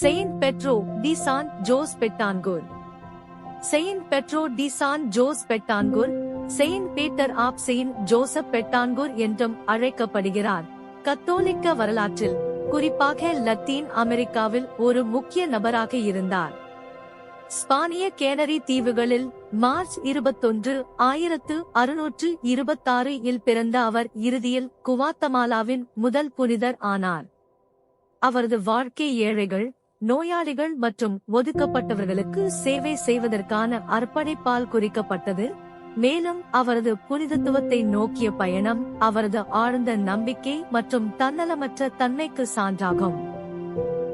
Saint Pedro de San Jose Betancur. Saint Pedro de San Jose Betancur Saint Peter of Saint Joseph Betancur என்றும் அழைக்கப்படுகிறார். கத்தோலிக்க வரலாற்றில் குறிப்பாக Latin அமெரிக்காவில் ஒரு முக்கிய நபராக இருந்தார். ஸ்பானிய கேனரி தீவுகளில் மார்ச் இருபத்தொன்று ஆயிரத்து அறுநூற்று இருபத்தாறு இல் பிறந்த அவர் இறுதியில் குவாத்தமாலாவின் முதல் புனிதர் ஆனார். அவரது வாழ்க்கை ஏழைகள் நோயாளிகள் மற்றும் ஒதுக்கப்பட்டவர்களுக்கு சேவை செய்வதற்கான அர்ப்பணிப்பால் குறிக்கப்பட்டது. மேலும் அவரது புனிதத்துவத்தை நோக்கிய பயணம் அவரது ஆழ்ந்த நம்பிக்கை மற்றும் தன்னலமற்ற தன்மைக்கு சான்றாகும்.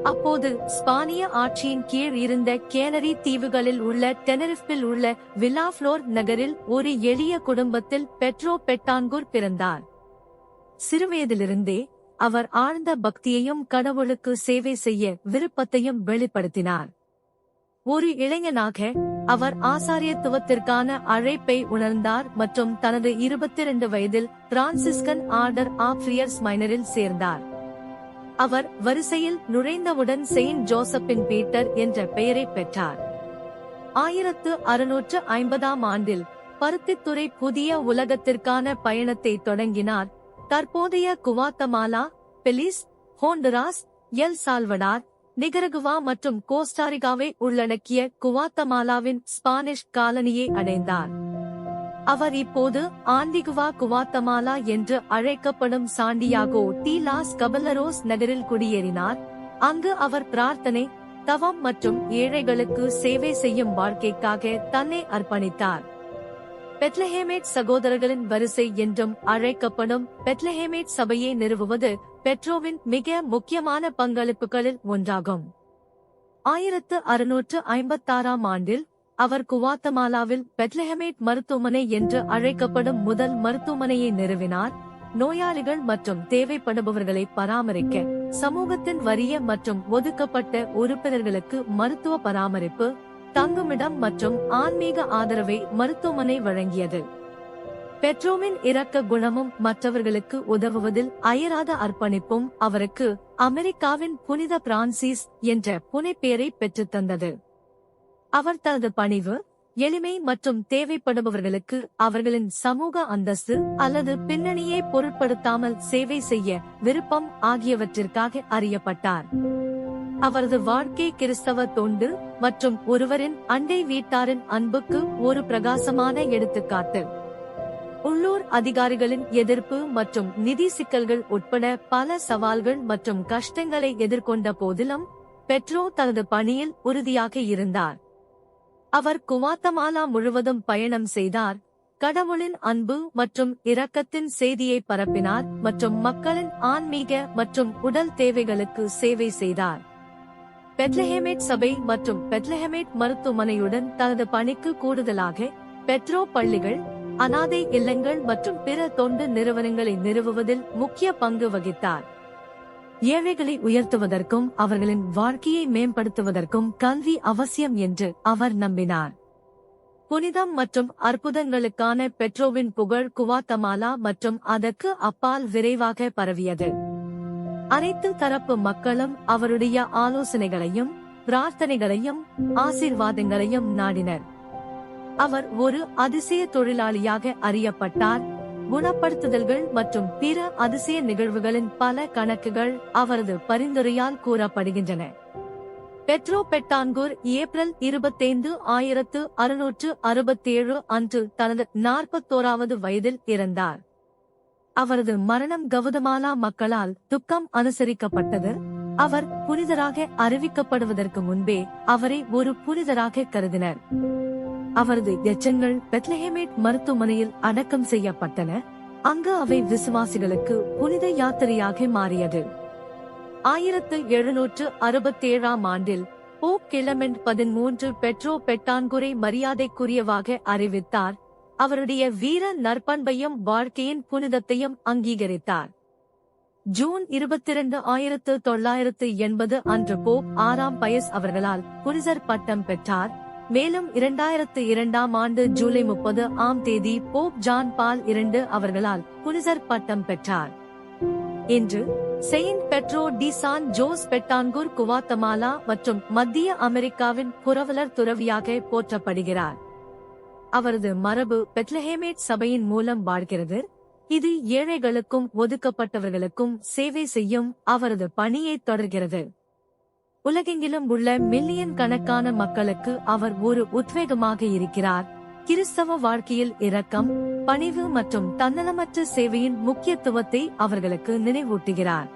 அப்போது ஸ்பானிய ஆட்சியின் கீழ் இருந்த கேனரி தீவுகளில் உள்ள டெனரிஃபில் உள்ள வில்லாஃப்ளோர் நகரில் ஒரு எளிய குடும்பத்தில் பெட்ரோ பெட்டான்கூர் பிறந்தார். சிறுவயதிலிருந்தே அவர் ஆழ்ந்த பக்தியையும் கடவுளுக்கு சேவை செய்ய விருப்பத்தையும் வெளிப்படுத்தினார். ஒரு இளைஞனாக அவர் ஆசாரியத்துவத்திற்கான அழைப்பை உணர்ந்தார் மற்றும் தனது இருபத்தி இரண்டு வயதில் பிரான்சிஸ்கன் ஆர்டர் ஆஃப் மைனரில் சேர்ந்தார். அவர் வரிசையில் நுழைந்தவுடன் செயின்ட் ஜோசப்பின் பீட்டர் என்ற பெயரை பெற்றார். ஆயிரத்து அறுநூற்று ஐம்பதாம் ஆண்டில் பருத்தித்துறை புதிய உலகத்திற்கான பயணத்தை தொடங்கினார். தற்போதைய Guatemala Belize Honduras El Salvador Nicaragua மற்றும் கோஸ்டாரிகாவை உள்ளடக்கிய குவாத்தமாலாவின் ஸ்பானிஷ் காலனியை அடைந்தார். அவர் இப்போது ஆண்டிகுவா குவாத்தமாலா என்று அழைக்கப்படும் சாண்டியாகோ டி லாஸ் கபலரோஸ் நகரில் குடியேறினார். அங்கு அவர் பிரார்த்தனை தவம் மற்றும் ஏழைகளுக்கு சேவை செய்யும் வாழ்க்கைக்காக தன்னை அர்ப்பணித்தார். பெத்லஹேமேட் சகோதரர்களின் வரிசை என்றும் அழைக்கப்படும் பெத்லஹேமேட் சபையை நிறுவுவது பெட்ரோவின் மிக முக்கியமான பங்களிப்புகளில் ஒன்றாகும். ஆயிரத்து அறுநூற்று ஐம்பத்தாறாம் ஆண்டில் அவர் குவாத்தமாலாவில் பெத்லஹமேட் மருத்துவமனை என்று அழைக்கப்படும் முதல் மருத்துவமனையை நிறுவினார். நோயாளிகள் மற்றும் தேவைப்படுபவர்களை பராமரிக்க சமூகத்தின் வறிய மற்றும் ஒதுக்கப்பட்ட உறுப்பினர்களுக்கு மருத்துவ பராமரிப்பு தங்குமிடம் மற்றும் ஆன்மீக ஆதரவை மருத்துவமனை வழங்கியது. பெட்ரோமின் இரக்க குணமும் மற்றவர்களுக்கு உதவுவதில் அயராத அர்ப்பணிப்பும் அவருக்கு அமெரிக்காவின் புனித பிரான்சிஸ் என்ற புனைப்பெயரை பெற்றுத்தந்தது அவர் தனது பணிவு எளிமை மற்றும் தேவைப்படுபவர்களுக்கு அவர்களின் சமூக அந்தஸ்து அல்லது பின்னணியை பொருட்படுத்தாமல் சேவை செய்ய விருப்பம் ஆகியவற்றிற்காக அறியப்பட்டார். அவரது வாழ்க்கை கிறிஸ்தவ தொண்டு மற்றும் ஒருவரின் அண்டை வீட்டாரின் அன்புக்கு ஒரு பிரகாசமான எடுத்துக்காட்டு. உள்ளூர் அதிகாரிகளின் எதிர்ப்பு மற்றும் நிதி சிக்கல்கள் உட்பட பல சவால்கள் மற்றும் கஷ்டங்களை எதிர்கொண்ட போதிலும் பெட்ரோ தனது பணியில் உறுதியாக இருந்தார். அவர் குவாத்தமாலா முழுவதும் பயணம் செய்தார் கடவுளின் அன்பு மற்றும் இரக்கத்தின் செய்தியை பரப்பினார் மற்றும் மக்களின் ஆன்மீக மற்றும் உடல் தேவைகளுக்கு சேவை செய்தார். பெத்லஹேமேட் சபை மற்றும் பெத்லஹேமேட் மருத்துவமனையுடன் தனது பணிக்கு கூடுதலாக பெட்ரோ பள்ளிகள் அனாதை இல்லங்கள் மற்றும் பிற தொண்டு நிறுவனங்களை நிறுவுவதில் முக்கிய பங்கு வகித்தார். ஏழைகளை உயர்த்துவதற்கும் அவர்களின் வாழ்க்கையை மேம்படுத்துவதற்கும் கல்வி அவசியம் என்று அவர் நம்பினார். புனிதம் மற்றும் அற்புதங்களுக்கான பெட்ரோவின் புகழ் குவாத்தமாலா மற்றும் அதற்கு அப்பால் விரைவாக பரவியது. அனைத்து தரப்பு மக்களும் அவருடைய ஆலோசனைகளையும் பிரார்த்தனைகளையும் ஆசீர்வாதங்களையும் நாடினர். அவர் ஒரு அதிசய தொழிலாளியாக அறியப்பட்டார். குணப்படுத்துதல்கள் மற்றும் பிற அதிசய நிகழ்வுகளின் பல கணக்குகள் அவரது பரிந்துரையால் கூறப்படுகின்றன. பெட்ரோ பெட்டான்கூர் ஏப்ரல் இருபத்தைந்து ஆயிரத்து அறுநூற்று அறுபத்தேழு அன்று தனது நாற்பத்தோராவது வயதில் இறந்தார். அவரது மரணம் கவுதமாலா மக்களால் துக்கம் அனுசரிக்கப்பட்டது. அவர் புனிதராக அறிவிக்கப்படுவதற்கு முன்பே அவரை ஒரு புனிதராக கருதினர். அவரது எச்சங்கள் பெத்லஹேமேட் மருத்துவமனையில் அடக்கம் செய்யப்பட்டன. அங்கு அவை விசுவாசிகளுக்கு புனித யாத்திரையாக மாறியது. ஆயிரத்து எழுநூற்று அறுபத்தேழாம் ஆண்டில் போப் கிளமெண்ட் பதிமூன்று பெட்ரோ பெட்டான்குரை மரியாதைக்குரியவாக அறிவித்தார். அவருடைய வீர நற்பண்பையும் வாழ்க்கையின் புனிதத்தையும் அங்கீகரித்தார். ஜூன் இருபத்தி இரண்டு ஆயிரத்து தொள்ளாயிரத்து எண்பது அன்று போப் ஆறாம் பயஸ் அவர்களால் புனிசர் பட்டம் பெற்றார். மேலும் இரண்டாயிரத்து இரண்டாம் ஆண்டு ஜூலை முப்பது ஆம் தேதி போப் ஜான் பால் இரண்டு அவர்களால் புனிசர் பட்டம் பெற்றார். இன்று Saint Pedro de San Jose Betancur Guatemala மற்றும் மத்திய அமெரிக்காவின் புரவலர் துறவியாக போற்றப்படுகிறார். அவரது மரபு பெத்லஹேமேட் சபையின் மூலம் வாழ்கிறது. இது ஏழைகளுக்கும் ஒதுக்கப்பட்டவர்களுக்கும் சேவை செய்யும் அவரது பணியை தொடர்கிறது. உலகெங்கிலும் உள்ள மில்லியன் கணக்கான மக்களுக்கு அவர் ஒரு உத்வேகமாக இருக்கிறார். கிறிஸ்தவ வாழ்க்கையில் இரக்கம் பணிவு மற்றும் தன்னலமற்ற சேவையின் முக்கியத்துவத்தை அவர்களுக்கு நினைவூட்டுகிறார்.